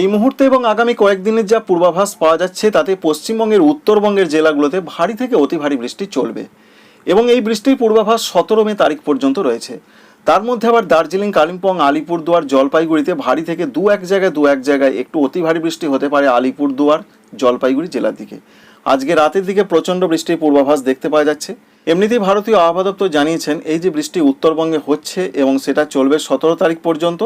এই মুহূর্তে এবং আগামী কয়েকদিনের যা পূর্বাভাস পাওয়া যাচ্ছে, তাতে পশ্চিমবঙ্গের উত্তরবঙ্গের জেলাগুলোতে ভারী থেকে অতি ভারী বৃষ্টি চলবে এবং এই বৃষ্টির পূর্বাভাস সতেরো মে তারিখ পর্যন্ত রয়েছে। তার মধ্যে আবার দার্জিলিং, কালিম্পং, আলিপুরদুয়ার, জলপাইগুড়িতে ভারী থেকে দু এক জায়গায় দু এক জায়গায় একটু অতি ভারী বৃষ্টি হতে পারে আলিপুরদুয়ার, জলপাইগুড়ি জেলার দিকে। আজকে রাতের দিকে প্রচণ্ড বৃষ্টির পূর্বাভাস দেখতে পাওয়া যাচ্ছে। এমনিতেই ভারতীয় আবহাওয়া দপ্তর জানিয়েছেন, এই যে বৃষ্টি উত্তরবঙ্গে হচ্ছে এবং সেটা চলবে সতেরো তারিখ পর্যন্ত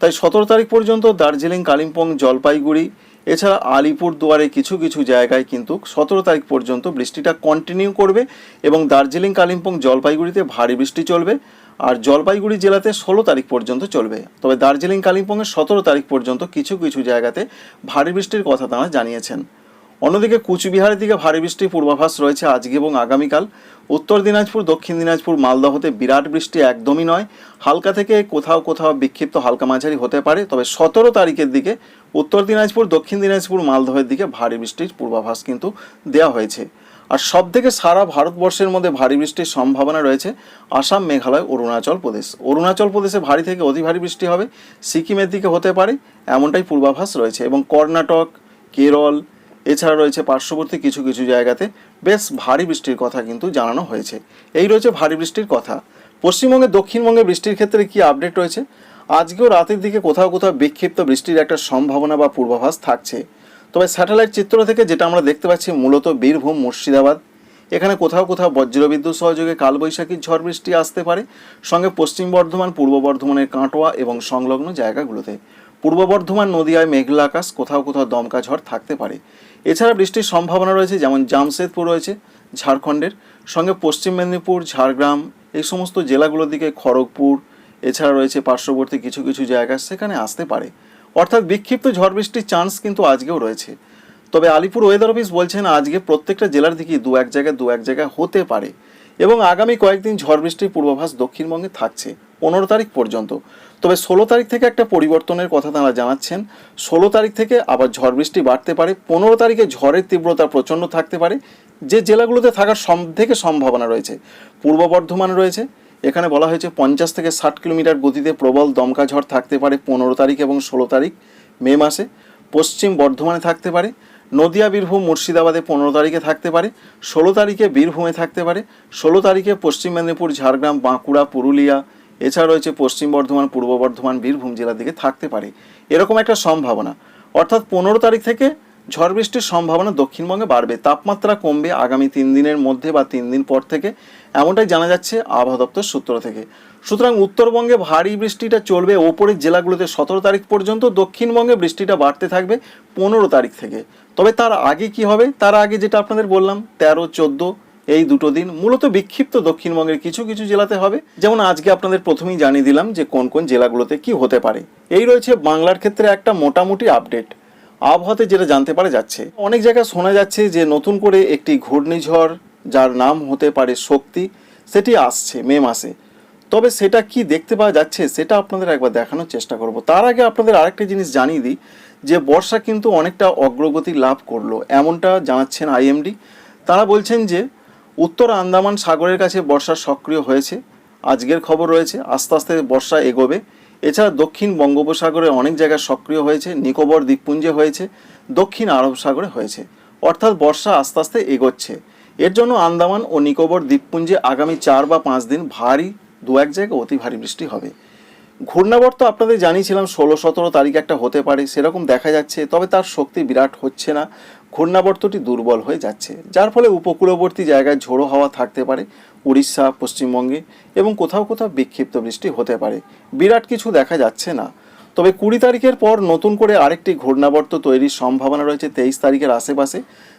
তাই সতেরো তারিখ পর্যন্ত দার্জিলিং, কালিম্পং, জলপাইগুড়ি, এছাড়া আলিপুর দুয়ারে কিছু কিছু জায়গায় কিন্তু সতেরো তারিখ পর্যন্ত বৃষ্টিটা কন্টিনিউ করবে এবং দার্জিলিং, কালিম্পং, জলপাইগুড়িতে ভারী বৃষ্টি চলবে আর জলপাইগুড়ি জেলাতে ষোলো তারিখ পর্যন্ত চলবে। তবে দার্জিলিং কালিম্পংয়ের সতেরো তারিখ পর্যন্ত কিছু কিছু জায়গাতে ভারী বৃষ্টির কথা তাঁরা জানিয়েছেন। অন্যদিকে কুচবিহারের দিকে ভারী বৃষ্টির পূর্বাভাস রয়েছে আজকে এবং আগামীকাল। উত্তর দিনাজপুর, দক্ষিণ দিনাজপুর, মালদহতে বিরাট বৃষ্টি একদমই নয়। হালকা থেকে কোথাও কোথাও বিক্ষিপ্ত হালকা মাঝারি হতে পারে, তবে সতেরো তারিখের দিকে উত্তর দিনাজপুর, দক্ষিণ দিনাজপুর, মালদহের দিকে ভারী বৃষ্টির পূর্বাভাস কিন্তু দেওয়া হয়েছে। আর সব থেকে সারা ভারতবর্ষের মধ্যে ভারী বৃষ্টির সম্ভাবনা রয়েছে আসাম, মেঘালয়, অরুণাচল প্রদেশ। অরুণাচল প্রদেশে ভারী থেকে অতি ভারী বৃষ্টি হবে, সিকিমের দিকে হতে পারে, এমনটাই পূর্বাভাস রয়েছে। এবং কর্ণাটক, কেরল এছাড়া রয়েছে পার্শ্ববর্তী কিছু কিছু জায়গাতে বেশ ভারী বৃষ্টির কথা কিন্তু জানানো হয়েছে। এই রয়েছে ভারী বৃষ্টির কথা। পশ্চিমবঙ্গে, দক্ষিণবঙ্গে বৃষ্টির ক্ষেত্রে কি আপডেট রয়েছে? আজকেও রাতের দিকে কোথাও কোথাও বিক্ষিপ্ত বৃষ্টির একটা সম্ভাবনা বা পূর্বাভাস থাকছে। তবে স্যাটেলাইট চিত্র থেকে যেটা আমরা দেখতে পাচ্ছি, মূলত বীরভূম, মুর্শিদাবাদ। এখানে কোথাও কোথাও বজ্রবিদ্যুৎ সহযোগে কালবৈশাখীর ঝড় বৃষ্টি আসতে পারে। সঙ্গে পশ্চিম বর্ধমান, পূর্ব বর্ধমানের কাটোয়া এবং সংলগ্ন জায়গাগুলোতে। পূর্ব বর্ধমান নদিয়ায় মেঘলা আকাশ, কোথাও কোথাও দমকা ঝড় থাকতে পারে। এছাড়া বৃষ্টির সম্ভাবনা রয়েছে, যেমন জামশেদপুর রয়েছে, ঝাড়খণ্ডের। সঙ্গে পশ্চিম মেদিনীপুর, ঝাড়গ্রাম, এই সমস্ত জেলাগুলোর দিকে খড়গপুর, এছাড়া রয়েছে পার্শ্ববর্তী কিছু কিছু জায়গা, সেখানে আসতে পারে। অর্থাৎ বিক্ষিপ্ত ঝড় বৃষ্টির চান্স কিন্তু আজকেও রয়েছে। তবে আলিপুর ওয়েদার অফিস বলছেন, আজকে প্রত্যেকটা জেলার দিকে দু এক জায়গায় দু এক জায়গায় হতে পারে। এবং আগামী কয়েকদিন ঝড় বৃষ্টির পূর্বাভাস দক্ষিণবঙ্গে থাকছে। পনেরো তারিখ পর্যন্ত। তবে ষোলো তারিখ থেকে একটা পরিবর্তনের কথা তারা জানাচ্ছেন। ষোলো তারিখ থেকে আবার ঝড় বৃষ্টি বাড়তে পারে। পনেরো তারিখে ঝড়ের তীব্রতা প্রচণ্ড থাকতে পারে। যে জেলাগুলোতে থাকার সব থেকে সম্ভাবনা রয়েছে, পূর্ব বর্ধমান রয়েছে। এখানে বলা হয়েছে পঞ্চাশ থেকে ষাট কিলোমিটার গতিতে প্রবল দমকা ঝড় থাকতে পারে পনেরো তারিখ এবং ষোলো তারিখ মে মাসে। পশ্চিম বর্ধমানে থাকতে পারে। নদিয়া, বীরভূম, মুর্শিদাবাদে পনেরো তারিখে থাকতে পারে। ষোলো তারিখে বীরভূমে থাকতে পারে। ষোলো তারিখে পশ্চিম মেদিনীপুর, ঝাড়গ্রাম, বাঁকুড়া, পুরুলিয়া এছাড়া রয়েছে পশ্চিম বর্ধমান, পূর্ব বর্ধমান, বীরভূম জেলার দিকে থাকতে পারে। এরকম একটা সম্ভাবনা। অর্থাৎ পনেরো তারিখ থেকে ঝড় বৃষ্টির সম্ভাবনা দক্ষিণবঙ্গে বাড়বে। তাপমাত্রা কমবে আগামী তিন দিনের মধ্যে বা তিন দিন পর থেকে। এমনটাই জানা যাচ্ছে আবহাওয়া দপ্তর সূত্র থেকে। সুতরাং উত্তরবঙ্গে ভারী বৃষ্টিটা চলবে ওপরের জেলাগুলোতে সতেরো তারিখ পর্যন্ত। দক্ষিণবঙ্গে বৃষ্টিটা বাড়তে থাকবে পনেরো তারিখ থেকে। তবে তার আগে কি হবে? তার আগে যেটা আপনাদের বললাম, তেরো, চোদ্দ এই দুটো দিন মূলত বিক্ষিপ্ত দক্ষিণবঙ্গের কিছু কিছু জেলাতে হবে। যেমন আজকে আপনাদের প্রথমেই জানিয়ে দিলাম যে কোন কোন জেলাগুলোতে কি হতে পারে। এই রয়েছে বাংলার ক্ষেত্রে একটা মোটামুটি আপডেট। আবহাওয়াতে যেটা জানতে পারা যাচ্ছে, অনেক জায়গায় শোনা যাচ্ছে যে নতুন করে একটি ঘূর্ণিঝড়, যার নাম হতে পারে শক্তি, সেটি আসছে মে মাসে। তবে সেটা কি দেখতে পাওয়া যাচ্ছে, সেটা আপনাদের একবার দেখানোর চেষ্টা করব। তার আগে আপনাদের আরেকটা জিনিস জানিয়ে দিই, যে বর্ষা কিন্তু অনেকটা অগ্রগতি লাভ করল, এমনটা জানাচ্ছেন আইএমডি। তারা বলছেন যে উত্তর আন্দামান সাগরের কাছে বর্ষা সক্রিয় হয়েছে। আজকের খবর রয়েছে, আস্তে আস্তে বর্ষা এগোবে। এছাড়া দক্ষিণ বঙ্গোপসাগরে অনেক জায়গায় সক্রিয় হয়েছে, নিকোবর দ্বীপপুঞ্জে হয়েছে, দক্ষিণ আরব সাগরে হয়েছে। অর্থাৎ বর্ষা আস্তে আস্তে এগোচ্ছে। এর জন্য আন্দামান ও নিকোবর দ্বীপপুঞ্জে আগামী চার বা পাঁচ দিন ভারী, দু এক জায়গায় অতি ভারী বৃষ্টি হবে। ঘূর্ণাবর্ত আপনাদের জানিয়েছিলাম, ষোলো সতেরো তারিখ একটা হতে পারে, সেরকম দেখা যাচ্ছে, তবে তার শক্তি বিরাট হচ্ছে না। ঘূর্ণাবর্তটি দুর্বল হয়ে যাচ্ছে, যার ফলে উপকূলবর্তী জায়গায় ঝোড়ো হাওয়া থাকতে পারে, উড়িষ্যা, পশ্চিমবঙ্গে এবং কোথাও কোথাও বিক্ষিপ্ত বৃষ্টি হতে পারে। বিরাট কিছু দেখা যাচ্ছে না। তবে কুড়ি তারিখের পর নতুন করে আরেকটি ঘূর্ণাবর্ত তৈরির সম্ভাবনা রয়েছে তেইশ তারিখের আশেপাশে।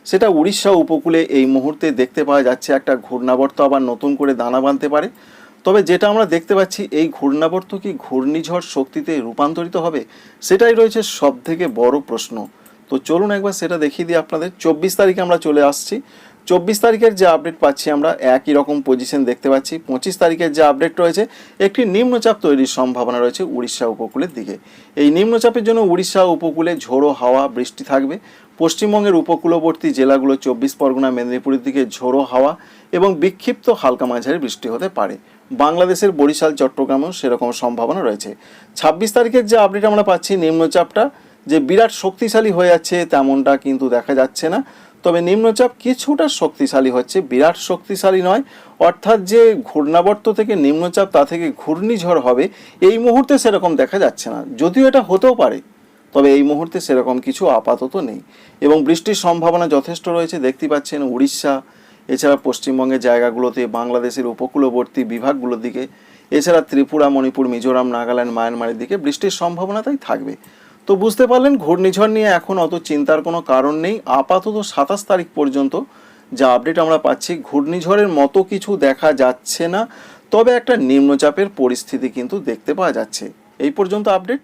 সেটা উড়িষ্যা উপকূলে এই মুহূর্তে দেখতে পাওয়া যাচ্ছে একটা ঘূর্ণাবর্ত আবার নতুন করে দানা বাঁধতে পারে। তবে যেটা আমরা দেখতে পাচ্ছি, এই ঘূর্ণাবর্ত কি ঘূর্ণিঝড় শক্তিতে রূপান্তরিত হবে? সেটাই রয়েছে সব থেকে বড় প্রশ্ন। তো চলুন একবার সেটা দেখিয়ে দিই আপনাদের। চব্বিশ তারিখে আমরা চলে আসছি। চব্বিশ তারিখের যে আপডেট পাচ্ছি আমরা, একই রকম পজিশন দেখতে পাচ্ছি। পঁচিশ তারিখের যে আপডেট রয়েছে, একটি নিম্নচাপ তৈরির সম্ভাবনা রয়েছে উড়িষ্যা উপকূলের দিকে। এই নিম্নচাপের জন্য উড়িষ্যা উপকূলে ঝোড়ো হাওয়া বৃষ্টি থাকবে। পশ্চিমবঙ্গের উপকূলবর্তী জেলাগুলো চব্বিশ পরগনা, মেদিনীপুরের দিকে ঝোড়ো হাওয়া এবং বিক্ষিপ্ত হালকা মাঝারি বৃষ্টি হতে পারে। বাংলাদেশের বরিশাল, চট্টগ্রামেও সেরকম সম্ভাবনা রয়েছে। ছাব্বিশ তারিখের যে আপডেট আমরা পাচ্ছি, নিম্নচাপটা যে বিরাট শক্তিশালী হয়ে যাচ্ছে তেমনটা কিন্তু দেখা যাচ্ছে না। তবে নিম্নচাপ কিছুটা শক্তিশালী হচ্ছে, বিরাট শক্তিশালী নয়। অর্থাৎ যে ঘূর্ণাবর্ত থেকে নিম্নচাপ, তা থেকে ঘূর্ণিঝড় হবে, এই মুহূর্তে সেরকম দেখা যাচ্ছে না। যদিও এটা হতেও পারে, তবে এই মুহূর্তে সেরকম কিছু আপাতত নেই। এবং বৃষ্টির সম্ভাবনা যথেষ্ট রয়েছে, দেখতে পাচ্ছেন উড়িষ্যা, এছাড়া পশ্চিমবঙ্গের জায়গাগুলোতে, বাংলাদেশের উপকূলবর্তী বিভাগগুলোর দিকে, এছাড়া ত্রিপুরা, মণিপুর, মিজোরাম, নাগাল্যান্ড, মায়ানমারের দিকে বৃষ্টির সম্ভাবনা তাই থাকবে। তো বুঝতে পারলেন, ঘূর্ণিঝড় নিয়ে এখন অত চিন্তার কোনো কারণ নেই। আপাতত সাতাশ তারিখ পর্যন্ত যা আপডেট আমরা পাচ্ছি, ঘূর্ণিঝড়ের মতো কিছু দেখা যাচ্ছে না। তবে একটা নিম্নচাপের পরিস্থিতি কিন্তু দেখতে পাওয়া যাচ্ছে। এই পর্যন্ত আপডেট